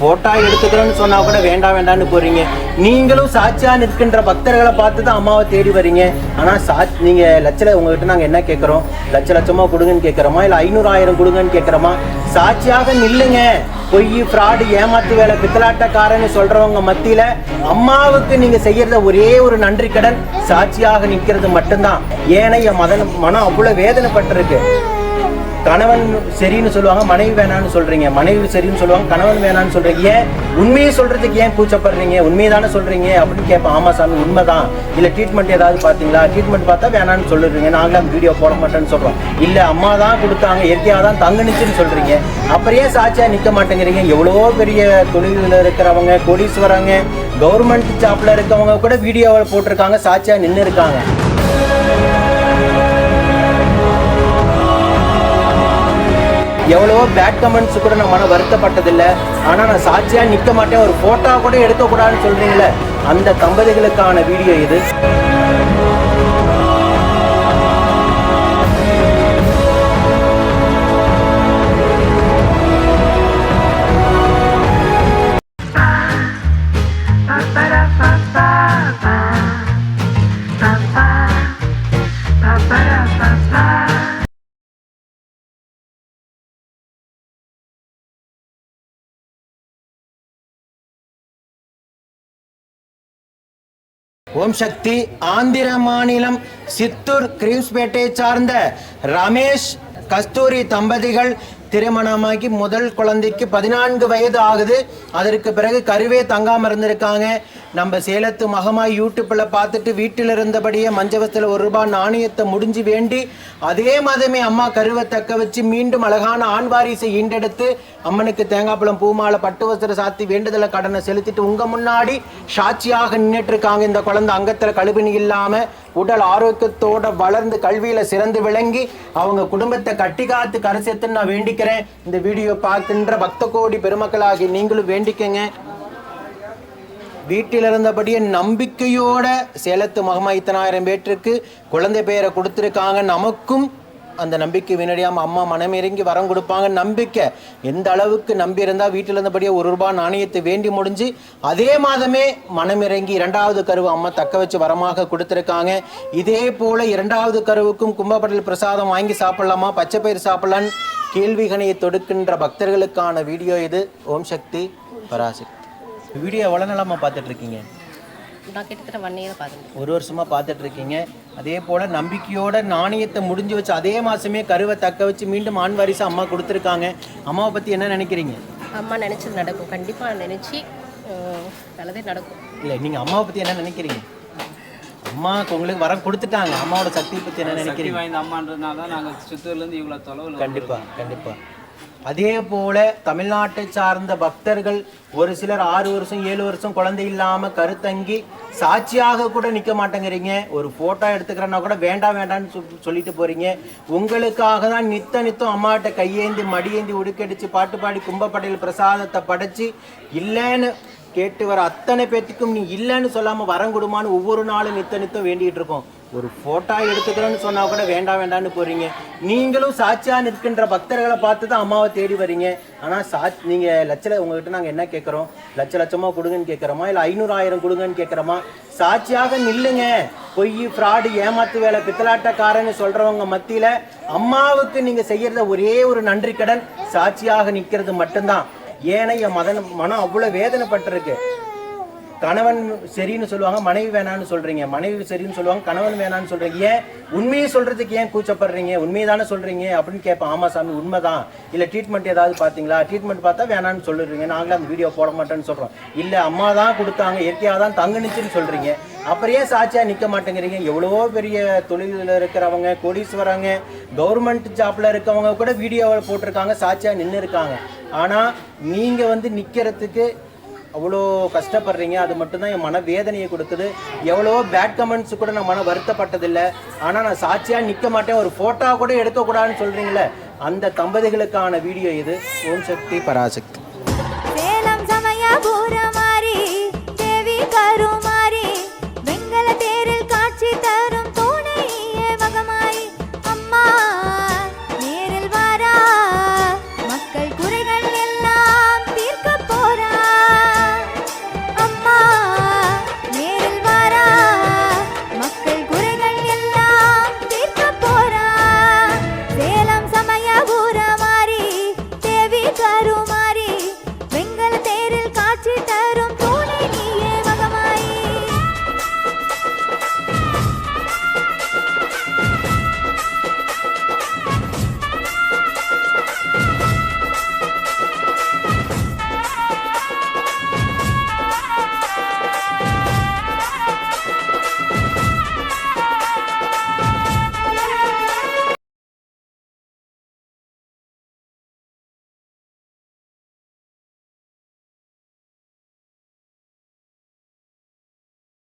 Photo எடுத்துக்கிறேன்னு சொன்னா கூட வேண்டாம் வேண்டாம்னு போறீங்க. நீங்களும் சாட்சியா நிற்கின்ற பக்தர்களை பார்த்து தான் அம்மாவை தேடி வரீங்க. ஆனா சா நீங்க லட்சல உங்ககிட்ட நாங்க என்ன கேட்கறோம்? லட்ச லட்சமா கொடுங்கன்னு கேட்கறோமா? இல்ல ஐநூறு ஆயிரம் கொடுங்கன்னு கேட்கறோமா? சாட்சியாக நில்லுங்க. பொய் ஃப்ராடு ஏமாத்து வேலை பித்தலாட்டக்காரன்னு சொல்றவங்க மத்தியில அம்மாவுக்கு நீங்க செய்யறத ஒரே ஒரு நன்றி கடன் சாட்சியாக நிற்கிறது மட்டும்தான். ஏன்னா என் மனம் அவ்வளவு வேதனைப்பட்டிருக்கு. கணவன் சரின்னு சொல்லுவாங்க மனைவி வேணான்னு சொல்றீங்க. மனைவி சரின்னு சொல்லுவாங்க கணவன் வேணான்னு சொல்றீங்க. ஏன்? உண்மையை சொல்றதுக்கு ஏன் கூச்சப்படுறீங்க? உண்மையை தானே சொல்றீங்க? அப்படின்னு கேட்பேன். ஆமா சாமி உண்மைதான். இல்ல ட்ரீட்மெண்ட் ஏதாவது பாத்தீங்களா ட்ரீட்மெண்ட் பார்த்தா வேணான்னு சொல்லிடுறீங்க. நாங்களும் வீடியோ போட மாட்டேன்னு சொல்றோம். இல்ல அம்மா தான் கொடுத்தாங்க. இயற்கையாக தான் தங்குனுச்சுன்னு சொல்றீங்க. அப்புறம் ஏன் சாட்சியா நிக்க மாட்டேங்கிறீங்க? எவ்வளவோ பெரிய தொழிலில் இருக்கிறவங்க கோடீஸ்வரங்க கவர்மெண்ட் ஜாப்ல இருக்கவங்க கூட வீடியோவை போட்டிருக்காங்க சாட்சியா நின்று இருக்காங்க எவ்வளவோ பேட் கமெண்ட்ஸ் கூட நான் மன வருத்தப்பட்டதில்லை. ஆனால் நான் சாட்சியாக நிற்க மாட்டேன். ஒரு ஃபோட்டோ கூட எடுக்கக்கூடாதுன்னு சொல்கிறீங்களே அந்த தம்பதிகளுக்கான வீடியோ இது. ஓம் சக்தி ஆந்திர மாநிலம் சித்தூர் கிரீம்ஸ்பேட்டை சார்ந்த ரமேஷ் கஸ்தூரி தம்பதிகள் திருமணமாகி முதல் குழந்தைக்கு பதினான்கு வயது ஆகுது. அதற்கு பிறகு கருவே தங்காம இருந்திருக்காங்க. நம்ம சேலத்து மகமாய் யூடியூப்பில் பார்த்துட்டு வீட்டில் இருந்தபடியே மஞ்சவத்தில் ஒரு ரூபாய் நாணயத்தை முடிஞ்சு வேண்டி அதே மாதமே அம்மா கருவை தக்க வச்சு மீண்டும் அழகான ஆண் வாரிசை ஈண்டெடுத்து அம்மனுக்கு தேங்காய்ப்பழம் பூமாலை பட்டு வஸ்திர சாத்தி வேண்டுதலை கடனை செலுத்திட்டு உங்கள் முன்னாடி சாட்சியாக நின்றுட்டு இருக்காங்க இந்த குழந்தை அங்கத்தில் கழுபினி இல்லாமல் உடல் ஆரோக்கியத்தோட வளர்ந்து கல்வியில் சிறந்து விளங்கி அவங்க குடும்பத்தை கட்டி காத்து கரை சேர்த்துன்னு நான் வேண்டிக்கிறேன். இந்த வீடியோ பார்க்கின்ற பக்த கோடி பெருமக்களாகி நீங்களும் வேண்டிக்கங்க. வீட்டில் இருந்தபடியே நம்பிக்கையோட சேலத்து மகமா இத்தனாயிரம் பேற்றுக்கு குழந்தை பெயரை கொடுத்துருக்காங்க. நமக்கும் அந்த நம்பிக்கை வினடியாம அம்மா மனமிறங்கி வரம் கொடுப்பாங்க. நம்பிக்கை எந்த அளவுக்கு நம்பி இருந்தால் வீட்டில் இருந்தபடியே ஒரு ரூபாய் நாணயத்தை வேண்டி முடிஞ்சு அதே மாதமே மனமிறங்கி இரண்டாவது கருவு அம்மா தக்க வச்சு வரமாக கொடுத்துருக்காங்க. இதே போல் இரண்டாவது கருவுக்கும் கும்பப்படல் பிரசாதம் வாங்கி சாப்பிட்லாமா? பச்சை பயிர் சாப்பிட்லான்னு கேள்விகணையை தொடுக்கின்ற பக்தர்களுக்கான வீடியோ இது. ஓம் சக்தி பராசக்தி. வீடியோ எவ்வளோ நாளாமா பார்த்துட்டு இருக்கீங்க நான் கிட்டத்தட்ட ஒன் இயர் பார்த்துட்டு ஒரு வருஷமா பார்த்துட்டு இருக்கீங்க அதே போல நம்பிக்கையோட நாணயத்தை முடிஞ்சு வச்சு அதே மாசமே கருவை தக்க வச்சு மீண்டும் ஆண் வாரிசு அம்மா கொடுத்துருக்காங்க. அம்மாவை பத்தி என்ன நினைக்கிறீங்க? அம்மா நினச்சது நடக்கும். கண்டிப்பாக நினச்சி நல்லதே நடக்கும். இல்லை நீங்க அம்மாவை பத்தி என்ன நினைக்கிறீங்க? அம்மாவுக்கு உங்களுக்கு வரம் கொடுத்துட்டாங்க. அம்மாவோட சக்தியை பத்தி என்ன நினைக்கிறீங்க? வாய்ந்த அம்மான்றதுனால தான் நாங்கள் சித்தூர்லேருந்து இவ்வளோ தொலைவில் கண்டிப்பா கண்டிப்பா. அதே போல தமிழ்நாட்டை சார்ந்த பக்தர்கள் ஒரு சிலர் ஆறு வருஷம் ஏழு வருஷம் குழந்தை இல்லாம கருத்தங்கி சாட்சியாக கூட நிக்க மாட்டேங்கிறீங்க. ஒரு போட்டோ எடுத்துக்கிறேன்னா கூட வேண்டாம் வேண்டாம்னு சொல்லிட்டு போறீங்க. உங்களுக்காக தான் நித்த நித்தம் அம்மாட்ட கையேந்தி மடியேந்தி உடுக்கடிச்சு பாட்டு பாடி கும்பப்படையில் பிரசாதத்தை படைச்சு இல்லைன்னு கேட்டு வர அத்தனை பேத்துக்கும் நீ இல்லைன்னு சொல்லாம வரம் கொடுமான்னு ஒவ்வொரு நாளும் நித்த நித்தம் வேண்டிட்டு இருக்கோம். ஒரு ஃபோட்டோ எடுத்துக்கிறேன்னு சொன்னா கூட வேண்டாம் வேண்டாம்னு போறீங்க. நீங்களும் சாட்சியா நிற்கின்ற பக்தர்களை பார்த்து தான் அம்மாவை தேடி வரீங்க. ஆனா சா நீங்க லட்ச உங்ககிட்ட நாங்க என்ன கேட்கறோம் லட்ச லட்சமா கொடுங்கன்னு கேட்கறோமா இல்ல ஐநூறு ஆயிரம் கொடுங்கன்னு கேட்கறோமா சாட்சியாக நில்லுங்க. பொய் ஃப்ராடு ஏமாத்து வேலை பித்தலாட்டக்காரன்னு சொல்றவங்க மத்தியில அம்மாவுக்கு நீங்க செய்யறத ஒரே ஒரு நன்றி கடன் சாட்சியாக நிக்கிறது மட்டும்தான். ஏன்னா என் மதன் மனம் அவ்வளவு வேதனைப்பட்டிருக்கு. கணவன் சரின்னு சொல்லுவாங்க மனைவி வேணான்னு சொல்றீங்க. மனைவி சரின்னு சொல்லுவாங்க கணவன் வேணான்னு சொல்றீங்க. ஏன்? உண்மையை சொல்றதுக்கு ஏன் கூச்சப்படுறீங்க? உண்மையை தானே சொல்றீங்க அப்படின்னு கேட்பேன். ஆமா சாமி உண்மைதான். இல்ல ட்ரீட்மெண்ட் ஏதாவது பாத்தீங்களா ட்ரீட்மெண்ட் பார்த்தா வேணான்னு சொல்லிடுறீங்க. நாங்களே அந்த வீடியோ போட மாட்டேன்னு சொல்றோம். இல்ல அம்மா தான் கொடுத்தாங்க. இயற்கையாக தான் தங்குனுச்சுன்னு சொல்றீங்க. அப்புறம் ஏன் சாட்சியா நிக்க மாட்டேங்கிறீங்க? எவ்வளவோ பெரிய தொழிலில் இருக்கிறவங்க கோடீஸ்வரங்க கவர்மெண்ட் ஜாப்ல இருக்கவங்க கூட வீடியோவை போட்டிருக்காங்க சாட்சியா நின்று இருக்காங்க ஆனா நீங்க வந்து நிக்கிறதுக்கு அவ்வளோ கஷ்டப்படுறீங்க. அது மட்டும்தான் என் மன வேதனையை கொடுக்குது. எவ்வளோ பேட் கமெண்ட்ஸ் கூட நான் மன வருத்தப்பட்டதில்லை. ஆனால் நான் சாட்சியாக நிற்க மாட்டேன். ஒரு ஃபோட்டோ கூட எடுக்கக்கூடாதுன்னு சொல்கிறீங்களே அந்த தம்பதிகளுக்கான வீடியோ இது. ஓம் சக்தி பராசக்தி.